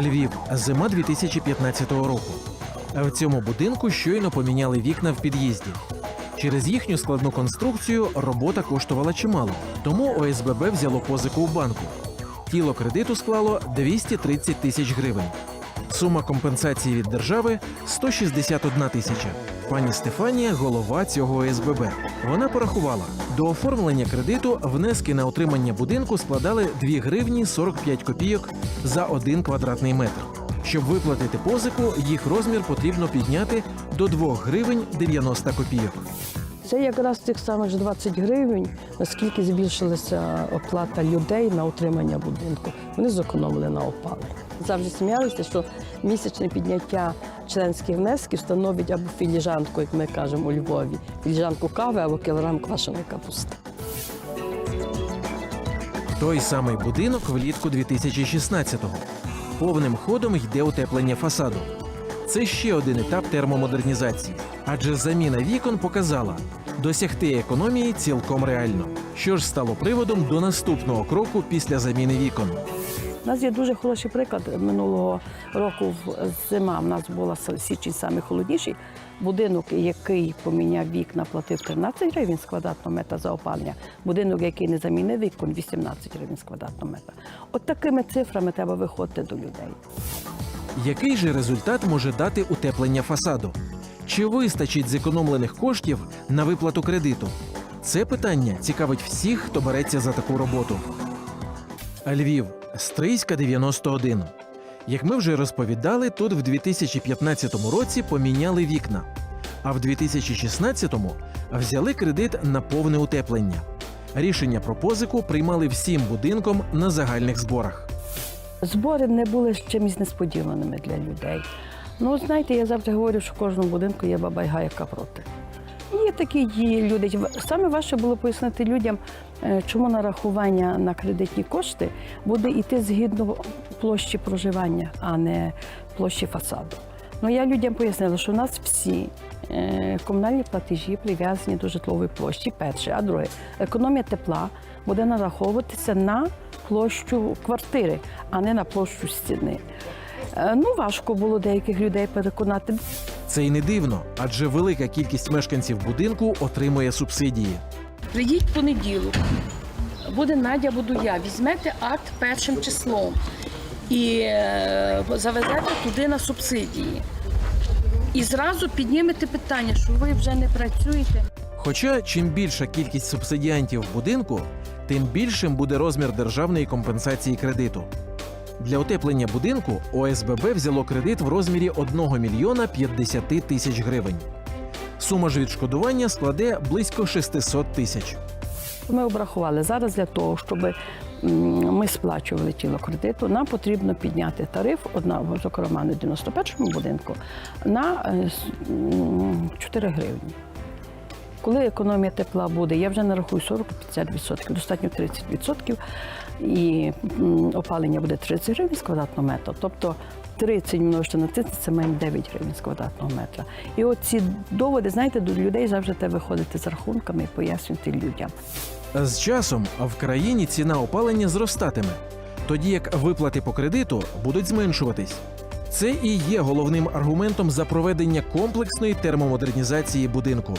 Львів, зима 2015 року. В цьому будинку щойно поміняли вікна в під'їзді. Через їхню складну конструкцію робота коштувала чимало, тому ОСББ взяло позику у банку. Тіло кредиту склало 230 тисяч гривень. Сума компенсації від держави 161 тисяча. Пані Стефанія голова цього ОСББ. Вона порахувала, до оформлення кредиту внески на отримання будинку складали 2 гривні 45 копійок за 1 квадратний метр. Щоб виплатити позику, їх розмір потрібно підняти до 2 гривень 90 копійок. Це якраз тих самих ж 20 гривень, наскільки збільшилася оплата людей на утримання будинку. Вони зекономили на опалення. Завжди сміялися, що місячне підняття членських внесків становить або філіжанку, як ми кажемо у Львові, філіжанку кави або кілограм квашеної капусти. Той самий будинок влітку 2016-го. Повним ходом йде утеплення фасаду. Це ще один етап термомодернізації, адже заміна вікон показала, досягти економії цілком реально, що ж стало приводом до наступного кроку після заміни вікон. У нас є дуже хороший приклад минулого року. Зима в нас була січень самий холодніший. Будинок, який поміняв вікна, платив 13 гривень з квадратного метра за опалення. Будинок, який не замінив вікон, 18 гривень з квадратного метра. От такими цифрами треба виходити до людей. Який же результат може дати утеплення фасаду? Чи вистачить зекономлених коштів на виплату кредиту? Це питання цікавить всіх, хто береться за таку роботу. Львів, Стрийська 91. Як ми вже розповідали, тут в 2015 році поміняли вікна, а в 2016-му взяли кредит на повне утеплення. Рішення про позику приймали всім будинком на загальних зборах. Збори не були чимось несподіваними для людей. Ну, знаєте, я завжди говорю, що в кожному будинку є баба-яга, яка проти. Є такі є люди. Саме важче було пояснити людям, е, чому нарахування на кредитні кошти буде йти згідно площі проживання, а не площі фасаду. Ну, я людям пояснила, що у нас всі е, комунальні платежі прив'язані до житлової площі, перше, а друге, економія тепла буде нараховуватися на площу квартири, а не на площу стіни. Е, Ну, важко було деяких людей переконати. Це й не дивно, адже велика кількість мешканців будинку отримує субсидії. Прийдіть в понеділок. Буде Надя, буду я. Візьмете акт першим числом і е, завезете туди на субсидії. І зразу піднімете питання, що ви вже не працюєте. Хоча чим більша кількість субсидіантів в будинку, тим більшим буде розмір державної компенсації кредиту. Для утеплення будинку ОСББ взяло кредит в розмірі 1 мільйона 50 тисяч гривень. Сума ж відшкодування складе близько 600 тисяч. Ми обрахували зараз для того, щоб ми сплачували тіло кредиту, нам потрібно підняти тариф, одна, зокрема, на 91-му будинку, на е, 4 гривні. Коли економія тепла буде, я вже нарахую 40-50%, достатньо 30%, і опалення буде 30 гривень з квадратного метра. Тобто 30 множити на 30 це маємо 9 гривень з квадратного метра. І оці доводи, знаєте, до людей завжди треба виходити з рахунками і пояснювати людям. З часом в країні ціна опалення зростатиме, тоді як виплати по кредиту будуть зменшуватись. Це і є головним аргументом за проведення комплексної термомодернізації будинку.